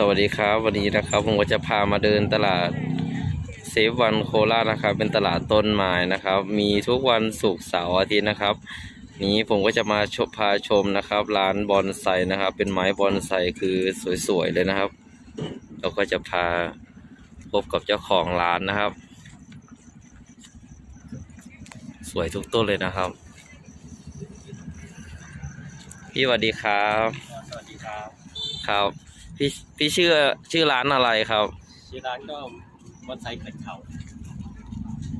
สวัสดีครับ วันนี้นะครับผมก็จะพามาเดินตลาดเซฟวันโคราชนะครับ เป็นตลาดต้นไม้นะครับ มีทุกวันศุกร์เสาร์อาทิตย์นะครับ นี้ผมก็จะมาชมพาชมนะครับ ร้านบอนไซนะครับ เป็นไม้บอนไซคือสวยๆเลยนะครับเราก็จะพาพบกับเจ้าของร้านนะครับ สวยทุกต้นเลยนะครับ พี่สวัสดีครับ สวัสดีครับครับ พี่พี่ชื่อชื่อร้านอะไรครับ ชื่อร้านก็บอนไซเขื่อนเขา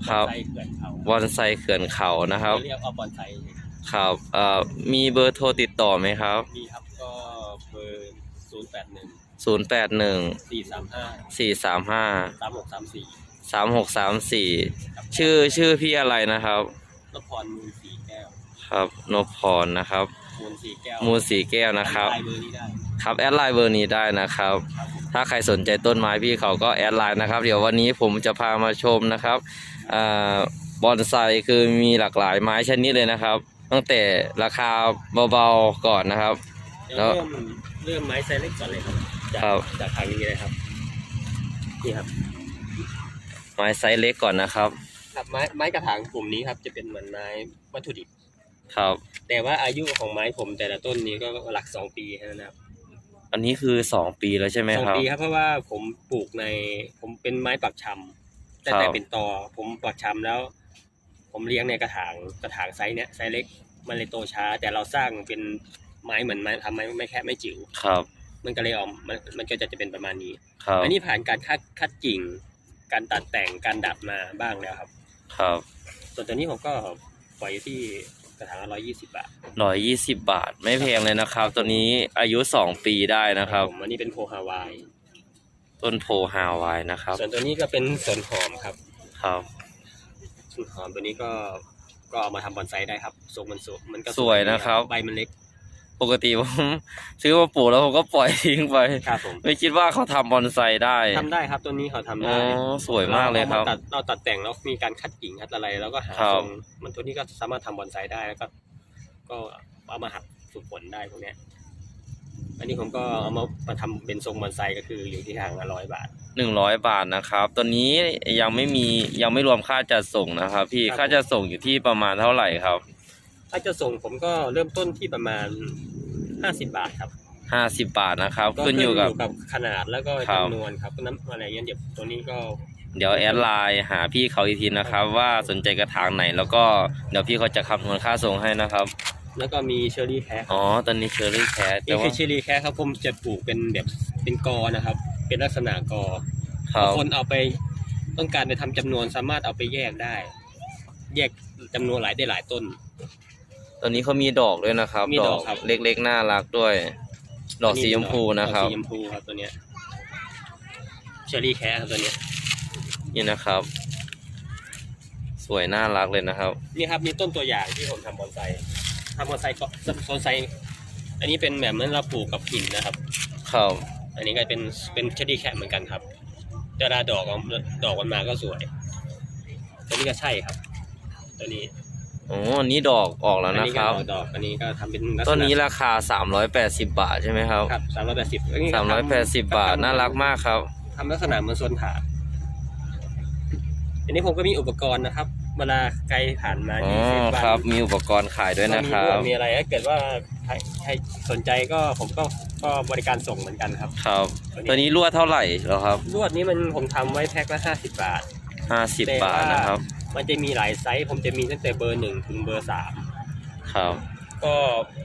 ครับอนไซเขื่อนเขาบอนไซเขื่อนเขานะครับเรียกว่าบอนไซครับเอ่อมีเบอร์โทรติดต่อไหมครับมีครับก็เบอร์ศูนย์แปดหนึ่งศูนย์แปดหนึ่งสี่สามห้าสี่สามห้าสามหกสามสี่สามหกสามสี่ชื่อชื่อพี่อะไรนะครับนพรมูลสีแก้ว ครับนพพรนะครับ มูลสีแก้วมูลสีแก้วนะครับไลน์เบอร์นี้ได้ ครับแอดไลน์เบอร์นี้ได้นะครับครับผมถ้าใครสนใจต้นไม้พี่เขาก็แอดไลน์นะครับ เดี๋ยววันนี้ผมจะพามาชมนะครับอ่าบอนไซคือมีหลากหลายไม้ชนิดเลยนะครับ ตั้งแต่ราคาเบาๆก่อนนะครับเดี๋ยวแล้วเริ่มเริ่มไม้ไซเล็กก่อนเลยครับจากครับจากทางนี้เลยครับนี่ครับ ไม้ไซส์เล็กก่อนนะครับครับไม้ไม้กระถางกลุ่มนี้ครับ จะเป็นเหมือนไม้วัตถุดิบครับ แต่ว่าอายุของไม้ผมแต่ละต้นนี้ก็หลักสองปีแค่นั้นนะครับ อันนี้คือสองปีแล้วใช่ไหมสองครับ ปีครับเพราะว่าผมปลูกในผมเป็นไม้ปักชำแต่ครับแต่เป็นตอผมปักชำแล้ว ผมเลี้ยงในกระถางกระถางไซส์เนี้ยไซส์เล็กมันเลยโตช้า แต่เราสร้างเป็นไม้เหมือนไม้ทำไม้ไม่แค่ไม่จิ๋วครับมันก็เลยออกมันมันก็จะจะเป็นประมาณนี้ ครับอันนี้ผ่านการคัดคัดกิ่ง การตัดแต่งการดัดมาบ้างแล้วครับ ครับ ส่วนตัวนี้ผมก็ปล่อยอยู่ที่ กระถางร้อยยี่สิบบาทร้อยยี่สิบบาท ไม่แพงเลยนะครับ ตัวนี้อายุสองปีได้นะครับ ผมอันนี้เป็นโพฮาวาย ต้นโพฮาวายนะครับ ส่วนตัวนี้ก็เป็นสวนหอมครับ ครับสวนหอมตัวนี้ก็ก็เอามาทำบอนไซได้ครับทรงมันสวยมันก็สวยนะครับ ใบมันเล็ก ปกติผมซื้อมาปลูกแล้วผมก็ปล่อยทิ้งไป ครับผมไม่คิดว่าเขาทำบอนไซได้ทำได้ครับตัวนี้เขาทำอ๋ได้อสวยมากเลยครับเราตัดเราตัดแต่งแล้วมีการคัดกิ่งคัดอะไร แล้วก็หาครับ ทรงมันตัวนี้ก็สามารถทำบอนไซได้แล้วก็ ก็เอามาหักฝึกฝนได้พวกเนี้ยอันนี้ผมก็เอามามาทำเป็นทรงบอนไซก็คืออยู่ที่ทางละร้อยบาท หนึ่งร้อยบาทนะครับตัวนี้ยังไม่มียังไม่รวมค่าจัดส่งนะครับ พี่ครับ ค่าจัดส่งอยู่ที่ประมาณเท่าไหร่ครับ ถ้าจะส่งผมก็เริ่มต้นที่ประมาณห้าสิบบาทครับห้าสิบบาทนะครับก็ขึ้นอยู่กับขนาดแล้วก็ครับจำนวนครับน้ำอะไรเงี้ยเดี๋ยวตัวนี้ก็ เดี๋ยวแอดไลน์หาพี่เขาอีกทีนะครับ ว่าสนใจกระถางไหนแล้วก็เดี๋ยวพี่เขาจะคำนวณค่าส่งให้นะครับ แล้วก็มีเชอร์รี่แคคอ๋อตอนนี้เชอร์รี่แคทแต่นี่คืว่าอเชอร์รี่แคคครับผมจะปลูกเป็นแบบเป็นกอนะครับ เป็นลักษณะกอครับบางคนเอาไปต้องการไปทำจำนวนสามารถเอาไปแยกได้ แยกจำนวนหลายได้หลายต้น ตอนนี้เขามีดอกด้วยนะครับมีดอกครับ เล็กๆน่ารักด้วย ดอกสีชมพูนะครับดอกสีชมพูครับตัวเนี้ยเชอร์รี่แคครับตัวเนี้ยนี่นะครับ สวยน่ารักเลยนะครับ นี่ครับมีต้นตัวอย่างที่ผมทำบอนไซทำบอนไซก็บอนไซอันนี้เป็นแบบเหมือนเราปลูกกับหินนะครับครับอันนี้ก็เป็นเป็นเชอร์รี่แคเหมือนกันครับแต่ละดอกออกดอกมันมาก็สวยตัวนี้ก็ใช่ครับ ตัวนี้ อ๋ออันนี้ดอกออกแล้วอันะนี้คก็รับดอกอันนี้ก็ทำเป็นลักษณะต้นนี้ราคา 380 บาทใช่ไหมครับ ครับสามร้อยแปดสิบ380 บาท น่ารักมากครับ ทำลักษณะเหมือนสวนถาดอันนี้ผมก็มีอุปกรณ์นะครับ เวลาใครผ่านมาอ๋อที่เซฟวัน ครับ มีอุปกรณ์ขายด้วยนะครัก็บมีมีอะไรถ้าเกิดว่าใครใครสนใจก็ผมก็ก็บริการส่งเหมือนกันครับ ครับ ตัวนี้รั่วเท่าไหร่แล้วครับลวดนี้มันผมทำไว้แพ็คละห้าสิบบาท50แต่บาทว่านะครับ มันจะมีหลายไซส์ ผมจะมีตั้งแต่เบอร์หนึ่งถึงเบอร์สามครับ ก็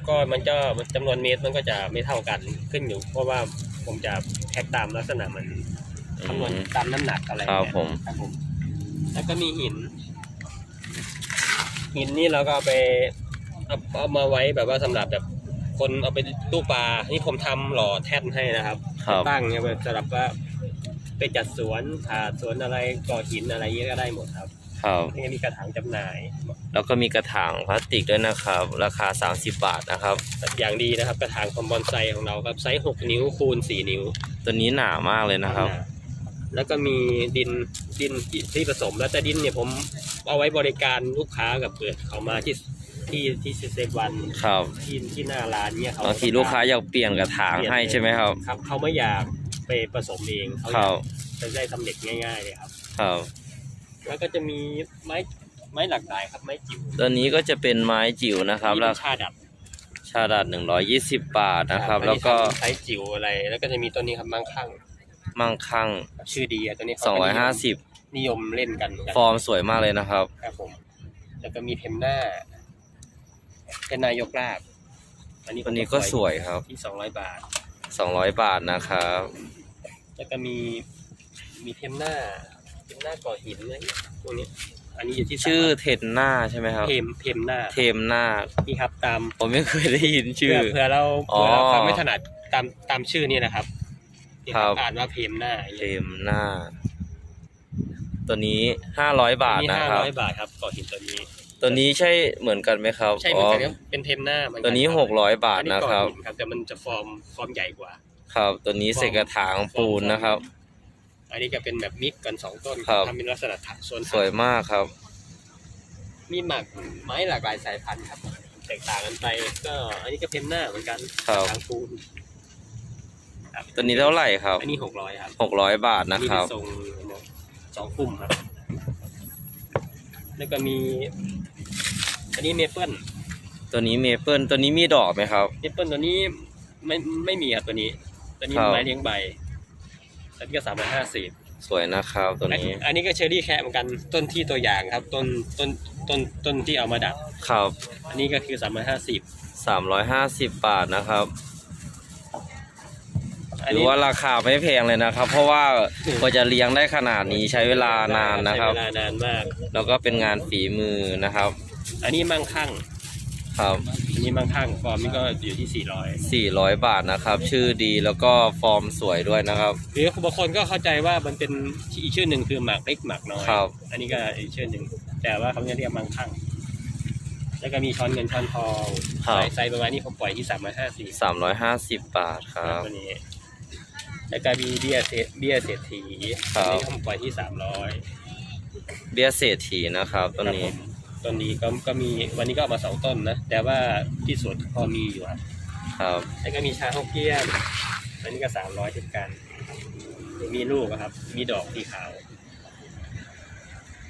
ก็มันก็จำนวนเมตรมันก็จะไม่เท่ากันขึ้นอยู่ เพราะว่าผมจะแพ็คตามลักษณะมันคำนวณอืมตามน้ำหนักอะไรครับเนี่ยผม ครับผม แล้วก็มีหิน หินนี่เราก็เอาไปเอาเอามาไว้แบบว่าสำหรับแบบคนเอาไปตู้ปลานี่ผมทำหล่อแท่นให้นะครับ ครับ ตั้งเนี่ยแบบสำหรับว่าไปจัดสวนถาดสวนอะไรก่อหินอะไรเงี้ยก็ได้หมดครับ ครับนี่มีกระถางจำหน่าย แล้วก็มีกระถางพลาสติกด้วยนะครับ ราคา 30 บาทนะครับ อย่างดีนะครับกระถางคอมบอนไซของเราครับไซส์หกนิ้วคูณสี่นิ้ว ตัวนี้หนามากเลยนะครับ แล้วก็มีดินดินที่ผสมแล้วแต่ดินเนี่ยผมเอาไว้บริการลูกค้ากับเกิดเขามาที่ที่ที่เซฟวันครับที่ที่หน้าร้านเนี่ยเขาบางทีลูกค้าอยากเปลี่ยนกระถางให้ใช่ไหมครับครับ เขาไม่อยากไปผสมเองเขาครับจะได้สำเร็จง่าย ๆเลยครับ ครับ แล้วก็จะมีไม้ไม้หลากหลายครับไม้จิ๋วตัวนี้ก็จะเป็นไม้จิ๋วนะครับนี่ราเป็นคาชาดับชาดัดหนึ่งร้อยยี่สิบบาทนะครับอัแล้วก็ทำไซส์จิ๋วอะไร แล้วก็จะมีตัวนี้ครับมังคั่งมั่งคั่งชื่อดีอะตัวนี้สองร้อยห้าสิบนิยมเล่นกันเหมือนกัน ฟอร์มสวยมากเลยนะครับครับผมแล้วก็มีเทมหน้าเทมหน้ายกลากอันนี้ตัวนี้ก็สวยครับที่สองร้อยบาทสองร้อยบาทนะครับ แล้วก็มีมีเทมหน้าเทม หน้าก่อหินอะไรเงี้ยพวกนี้อันนี้อยู่ที่ชื่อเทนหน้าใช่ไหมครับ เทมเทมหน้าเทมหน้านี่ครับตามผมไม่เคยได้ยินชื่อ เผื่อเผื่อเราอ๋อเผื่อเราฟังไม่ถนัดตามตามชื่อนี่นะครับนี่ครับ อ่านว่าเพมหน้าเทมหน้า ตัวนี้ห้าร้อยบาทนี่นะห้าครับ ร้อยบาทครับก่อหินตัวนี้ ตัวนี้ใช่เหมือนกันไหมครับใช่เหมือนกันครับเป็นเทมหน้าเหมือนกัตัวนี้คบหกร้อยบาทอันนี้นะก่อครับหินครับแต่มันจะฟอร์มฟอร์มใหญ่กว่า ครับ ตัวนี้เศษกระถางปูนนะครับ อันนี้ก็เป็นแบบมิกกันสองต้นครับ ทำเป็นลักษณะถักโซนสวยมากครับ มีหมากไม้หลากหลายสายพันธุ์ครับ แตกต่างกันไปก็อันนี้ก็เพมหน้าเหมือนกันครับ ทางปูนครับตัวนี้เท่าไหร่ครับอันนี้หกร้อยครับ หกร้อยบาทอันะนี้ครัเป็บนทรงสองปุ่มครับ แล้วก็มี อันนี้เมเปิลตัวนี้เมเปิลตัวนี้มีดอกไหมครับ เมเปิลตัวนี้ไม่ไม่มีครับตัวนี้ ตัวนี้ครับ ไม้เลี้ยงใบ ตัวนี้ก็สามร้อยห้าสิบสวยนะครับตัวนี้อันนี้ก็เชอรี่แคะเหมือนกันต้นที่ตัวอย่างครับต้นต้นต้นต้นที่เอามาดัดครับ อันนี้ก็คือสามร้อยห้าสิบสามร้อยห้าสิบบาทนะครับอันถือนี้ว่าราคาไม่แพงเลยนะครับ เพราะว่ากว่าจะเลี้ยงได้ขนาดนี้ใช้เวลานานนะครับ ใช้เวลานานมาก แล้วก็เป็นงานฝีมือนะครับ อันนี้มั่งคั่ง ครับอั นนี้มั่งคั่งฟอร์มนี่ก็อยู่ที่สี่ร้อยสี่ร้อยบาทนะครับ ชื่อดีแล้วก็ฟอร์มสวยด้วยนะครับ หรือบางคนก็เข้าใจว่ามันเป็นอีกชื่อหนึ่งคือหมากเล็กหมากน้อยครับ อันนี้ก็อีกชื่อหนึ่งแต่ว่าเขาจะเรียกมั่งคั่งแล้วก็มีช้อนเงินช้อนทองครับ ไซส์ประมาณนี้ผมปล่อยที่สามร้อยห้าสิบสามร้อยห้าสิบบาทครับ ตัวนี้ แล้วก็มีเบี้ยเศรษเบี้ยเศรษฐีครับ อันนี้ผมปล่อยที่สามร้อยเบี้ยเศรษฐีนะครับตัวนี้ ต้นนี้ก็ก็มีวันนี้ก็เอามาสองต้นนะ แต่ว่าที่สวนพอมีอยู่ครับครับแล้วก็มีชาฮกเกี้ยนอันนี้ก็สามร้อยเช่นกัน มีลูกอะครับ มีดอกสีขาว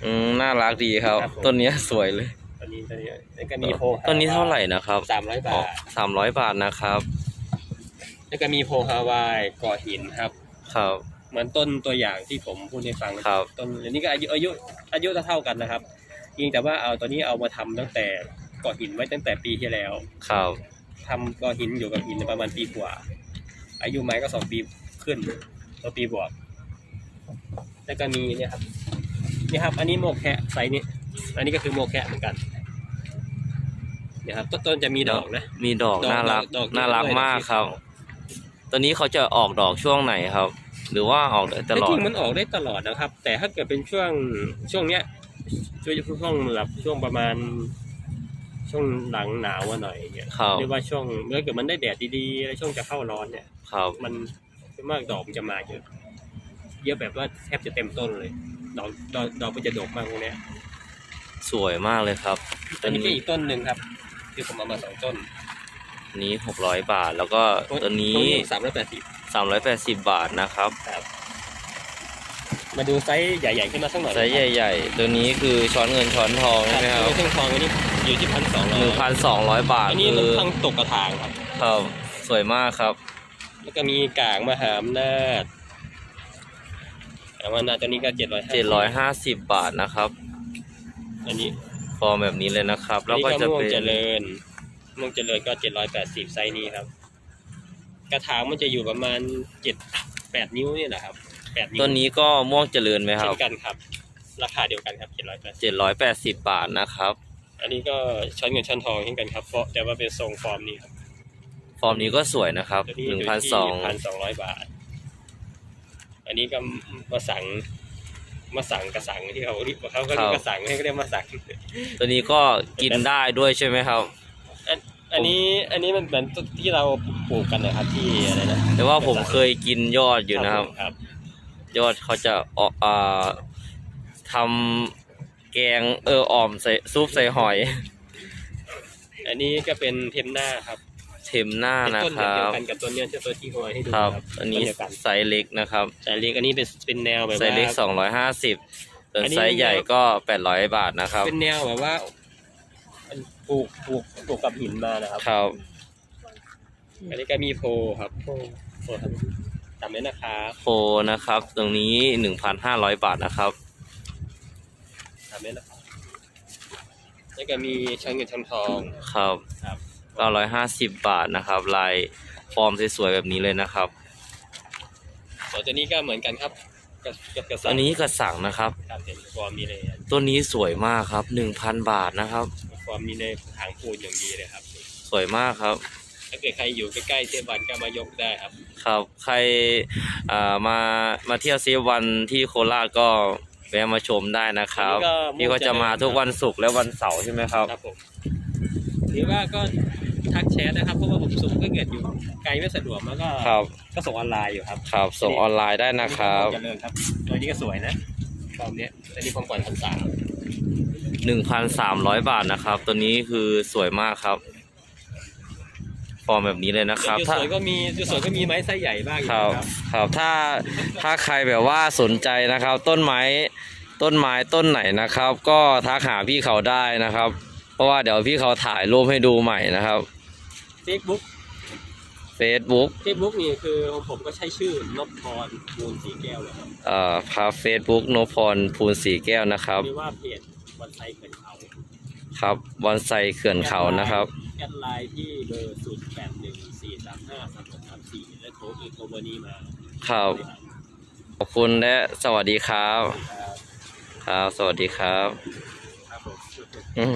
อืมน่ารักดีครับ ครับผม ต้นเนี้ยสวยเลยตัวนี้ตัวนี้แล้วก็มีโพฮาวต้นนี้เท่าไหร่นะครับสามร้อยบาท สามร้อยบาทนะครับ แล้วก็มีโพฮาวายก่อหินครับ ครับ เหมือนต้นตัวอย่างที่ผมพูดให้ฟังครับ ต้นอันนี้ก็อายุอายุอายุเท่าๆกันนะครับ เพียงแต่ว่าเอาตัวนี้เอามาทำตั้งแต่ก่อหินไว้ตั้งแต่ปีที่แล้ว ครับทำก่อหินอยู่กับหินประมาณปีกว่า อายุไม้ก็สองปีขึ้นตัวปีบวก แล้วก็มีเนี่ยครับนี่ครับ อันนี้โมกแคะไซส์นี้ อันนี้ก็คือโมกแคะเหมือนกันเนี่ยครับต้นต้นจะมีดอกนะ มีดอกดอกน่ารักดอกดอกน่ารักด้วยมากดอกสีครับขาวตัวนี้เขาจะออกดอกช่วงไหนครับ หรือว่าออกได้ตลอจดริงๆมันออกได้ตลอดนะครับ แต่ถ้าเกิดเป็นช่วงช่วงเนี้ย ช่วงช่วงแบบช่วงประมาณ ช่วงหลังหนาวมาหน่อยอย่างเงี้ยครับหรือว่าช่วงเมื่อเกิดมันได้แดดดีๆแล้วช่วงจะเข้าร้อนเนี่ย ครับ มันส่วนมากดอกมันจะมาเยอะเยอะแบบว่าแทบจะเต็มต้นเลย ดอกดอกดอกมันจะดกมากพวกเนี้ยสวยมากเลยครับอันนี้ก็อีกต้นหนึ่งครับที่ผมเอามาสองต้นอันนี้หกร้อยบาท แล้วก็ตัวนี้สามร้อยแปดสิบสามร้อยแปดสิบบาทนะครับ มาดูไซส์ใหญ่ๆขึ้นมาสักหน่อยไซส์ใหญ่ ๆ ตัวนี้คือช้อนเงินช้อนทองครัใช่บไหมครับเครื่องทองอันนี้อยู่ที่พันสองร้อหนึ่งยพันสองร้อยบาทอันนี้คืมันอทั้งตกกระถางครับครับสวยมากครับ แล้วก็มีกางมหาอำนาจกางมหาอำนาจตัวนี้ก็เจ็ดร้อยเจ็ดร้อยห้าสิบบาทนะครับ อันนี้ฟอร์มแบบนี้เลยนะครับอัแล้นวนี้ก็ก็จะม่วงเป็นเจริญม่วงเจริญก็เจ็ดร้อยแปดสิบไซส์นี้ครับ กระถางมันจะอยู่ประมาณเจ็ดแปดนิ้วนี่แหละครับ แปดนิ้วตัวนี้ก็ม่วงเจริญไหมคเช่รับนกันครับ ราคาเดียวกันครับเจ็ดร้อยแปดเจ็ดร้อยแปดสิบบาทนะครับ อันนี้ก็ช้อนเงินช้อนทองเช่นกันครับเพราะแต่ว่าเป็นทรงฟอร์มนี้ครับฟอร์มนี้ก็สวยนะครับตัวนี้หอนึ่งยู่พันที่สองพันสองร้อยบาท อันนี้ก็มาสั่งมาสั่งกระสังที่เขาเรียกเขาก็เรียกกระสังให้ก็เรียกมาสั่ง ตัวนี้ก็กินได้ด้วยใช่ไหมครับ อันนี้อันนี้มันเหมือนที่เราปลูกกันนะครับที่อะไรนะแต่ว่าผมเคยกินยอดอยู่นะครับครับ ยอดเขาจะออกอ่าทำแกงเอออ่อมใส่ซุปใส่หอย อันนี้ก็เป็นเทมหน้าครับเทเทมหน้าเป็นนะต้นคเดีรัยวบ กันกับตัวเนี้ยที่ตัวที่หอยให้ดูครับครับอันนี้ต้เดียวกันไซส์เล็กนะครับ แต่เล็กอันนี้เป็นเป็นแนวแบบไซส์เล็กว่าสองร้อยห้าสิบส่วนอันนี้ ไซส์ใหญ่ก็แปดร้อยบาทนะครับ เป็นแนวแบบว่ามันปลูกปลูกปลูกกับหินมานะครับ ครับ อันนี้ก็มีโพครับโพโพครับ จำไว้นะครับโฟนะครับ ตรงนี้หนึ่งพันห้าร้อยบาทนะครับจำไว้นะครับแล้วก็มีช่างเงินช่างทองครับครับเก้าร้อยห้าสิบบาทนะครับ ลายฟอร์มสวยๆแบบนี้เลยนะครับส่วนตัวนี้ก็เหมือนกันครับกับกับกระสัอันนี้กระสังนะครับ ครับเห็นฟอร์มมีเลยตัวนี้สวยมากครับหนึ่งพันบาทนะครับ ฟอร์มมีเลยหางปูนอย่างดีเลยครับ สวยมากครับ ถ้าเกิดใครอยู่ใกล้ๆเทพวันก็มายกได้ครับ ครับใครอ่ามามาเที่ยวซีวันที่โคราชก็แวะมาชมได้นะครับอันนี้ก็ พี่ก็จะมาทุกวันศุกร์และวันเสาร์ใช่ไหมครับ ครับผมหรือว่าก็ทักแชทนะครับเพราะว่าผมส่งก็เกิดอยู่ไกลไม่สะดวกแล้วก็ครับก็ส่งออนไลน์อยู่ครับครับส่งออนไลน์ได้นะครับเจริญครับตัวนี้ก็สวยนะฟอร์มเนี้ยอันนี้ความก่อนพันสามหนึ่งพันสามร้อยบาทนะครับ ตัวนี้คือสวยมากครับ ฟอร์มแบบนี้เลยนะครับจุดถ้าสวยก็มีจุดสวยก็มีไม้ไซส์ใหญ่บ้างอยู่ครับนะครับครับถ้าถ้าใครแบบว่าสนใจนะครับ ต้นไม้ต้นไม้ต้นไหนนะครับ ก็ทักหาพี่เขาได้นะครับ เพราะว่าเดี๋ยวพี่เขาถ่ายรูปให้ดูใหม่นะครับเฟซบุ๊ก Facebook เฟซบุ๊กนี่คือของผมก็ใช้ชื่อนพพรมูลสีแก้วเลยครับเอ่อครับ Facebook นพพรภูลสีแก้วนะครับหรือว่าเพจวันไซเกินเขา ครับบอนไซเขื่อนเขานะครับแอดไลน์ที่เบอร์ศูนย์แปดหนึ่งสี่สามห้าสามหกสามสี่และโทรอีกโทรเบอร์นี้มาครับขอบคุณและสวัสดีครับ ครับครับสวัสดีครับ ครับผม อืม